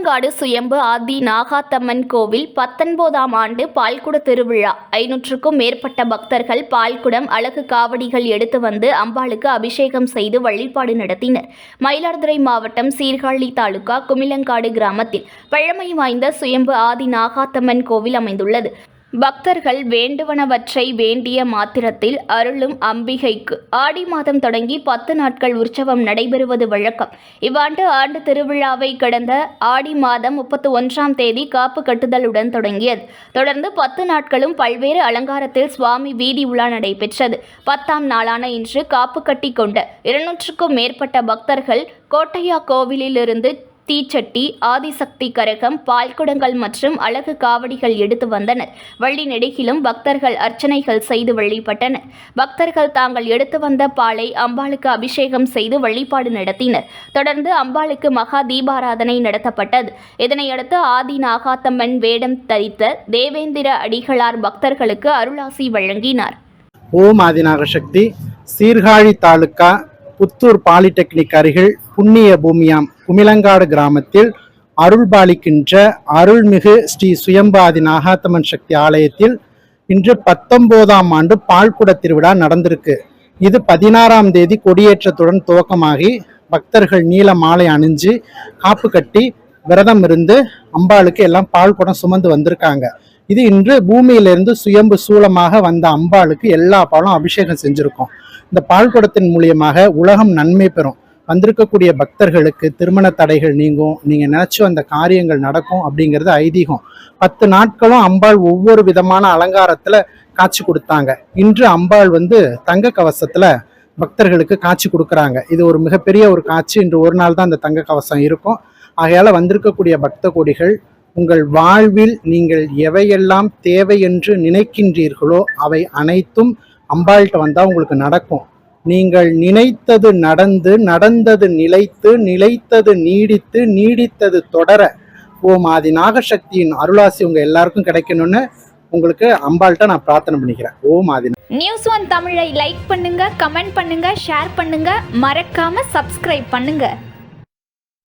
குமிழங்காடு சுயம்பு ஆதி நாகாத்தம்மன் கோவில் பத்தொன்பதாம் ஆண்டு பால்குட திருவிழா. ஐநூற்றுக்கும் மேற்பட்ட பக்தர்கள் பால்குடம் அழகு காவடிகள் எடுத்து வந்து அம்பாளுக்கு அபிஷேகம் செய்து வழிபாடு நடத்தினர். மயிலாடுதுறை மாவட்டம் சீர்காழி தாலுகா குமிழங்காடு கிராமத்தில் பழமை வாய்ந்த சுயம்பு ஆதி நாகாத்தம்மன் கோவில் அமைந்துள்ளது. பக்தர்கள் வேண்டுவனவற்றை வேண்டிய மாத்திரத்தில் அருளும் அம்பிகைக்கு ஆடி மாதம் தொடங்கி பத்து நாட்கள் உற்சவம் நடைபெறுவது வழக்கம். இவ்வாண்டு ஆண்டு திருவிழாவை கடந்த ஆடி மாதம் முப்பத்தி ஒன்றாம் தேதி காப்பு கட்டுதலுடன் தொடங்கியது. தொடர்ந்து பத்து நாட்களும் பல்வேறு அலங்காரத்தில் சுவாமி வீதி உலா நடைபெற்றது. பத்தாம் நாளான இன்று காப்பு கட்டி கொண்ட இருநூற்றுக்கும் மேற்பட்ட பக்தர்கள் கோட்டையா கோவிலிலிருந்து தீச்சட்டி ஆதிசக்தி கரகம் பால்குடங்கள் மற்றும் அழகு காவடிகள் எடுத்து வந்தனர். வள்ளி நெடுகிலும் பக்தர்கள் அர்ச்சனைகள் செய்து வழிபட்டனர். பக்தர்கள் தாங்கள் எடுத்து வந்த பாலை அம்பாளுக்கு அபிஷேகம் செய்து வழிபாடு நடத்தினர். தொடர்ந்து அம்பாளுக்கு மகா தீபாராதனை நடத்தப்பட்டது. இதனையடுத்து ஆதி நாகாத்தம்மன் வேடம் தரித்த தேவேந்திர அடிகளார் பக்தர்களுக்கு அருளாசி வழங்கினார். ஓம் ஆதிநாகசக்தி சீர்காழி தாலுக்கா புத்தூர் பாலிடெக்னிக் அருகில் புண்ணிய பூமியாம் குமிளங்காடு கிராமத்தில் அருள்பாலிக்கின்ற அருள்மிகு ஸ்ரீ சுயம்பாதி நாகாத்தம்மன் சக்தி ஆலயத்தில் இன்று பத்தொன்பதாம் ஆண்டு பால்குட திருவிழா நடந்திருக்கு. இது பதினாறாம் தேதி கொடியேற்றத்துடன் துவக்கமாகி பக்தர்கள் நீல மாலை அணிஞ்சு காப்பு கட்டி விரதம் இருந்து அம்பாளுக்கு எல்லாம் பால் குடம் சுமந்து வந்திருக்காங்க. இது இன்று பூமியிலிருந்து சுயம்பு சூலமாக வந்த அம்பாளுக்கு எல்லா பாலும் அபிஷேகம் செஞ்சிருக்கோம். இந்த பால் குடத்தின் மூலியமாக உலகம் நன்மை பெறும். வந்திருக்கக்கூடிய பக்தர்களுக்கு திருமண தடைகள் நீங்கும். நீங்கள் நினச்சி அந்த காரியங்கள் நடக்கும் அப்படிங்கிறது ஐதீகம். பத்து நாட்களும் அம்பாள் ஒவ்வொரு விதமான அலங்காரத்தில் காட்சி கொடுத்தாங்க. இன்று அம்பாள் வந்து தங்க கவசத்தில் பக்தர்களுக்கு காட்சி கொடுக்குறாங்க. இது ஒரு மிகப்பெரிய ஒரு காட்சி. இன்று ஒரு நாள் தான் அந்த தங்க கவசம் இருக்கும். ஆகையால் வந்திருக்கக்கூடிய பக்த கோடிகள் உங்கள் வாழ்வில் நீங்கள் எவையெல்லாம் தேவை என்று நினைக்கின்றீர்களோ அவை அனைத்தும் அம்பாள்கிட்ட வந்தால் உங்களுக்கு நடக்கும். நீங்கள் நினைத்தது நடந்து நடந்தது நிலைத்து நிலைத்தது நீடித்து நீடித்தது தொடர ஓம் ஆதி நாகசக்தியின் அருளாசி உங்க எல்லாருக்கும் கிடைக்கணும்னு உங்களுக்கு அம்பாள்கிட்ட நான் பிரார்த்தனை பண்ணிக்கிறேன். ஓம் ஆதி நியூஸ் ஒன் தமிழை லைக் பண்ணுங்க கமெண்ட் பண்ணுங்க ஷேர் பண்ணுங்க மறக்காம சப்ஸ்கிரைப் பண்ணுங்க.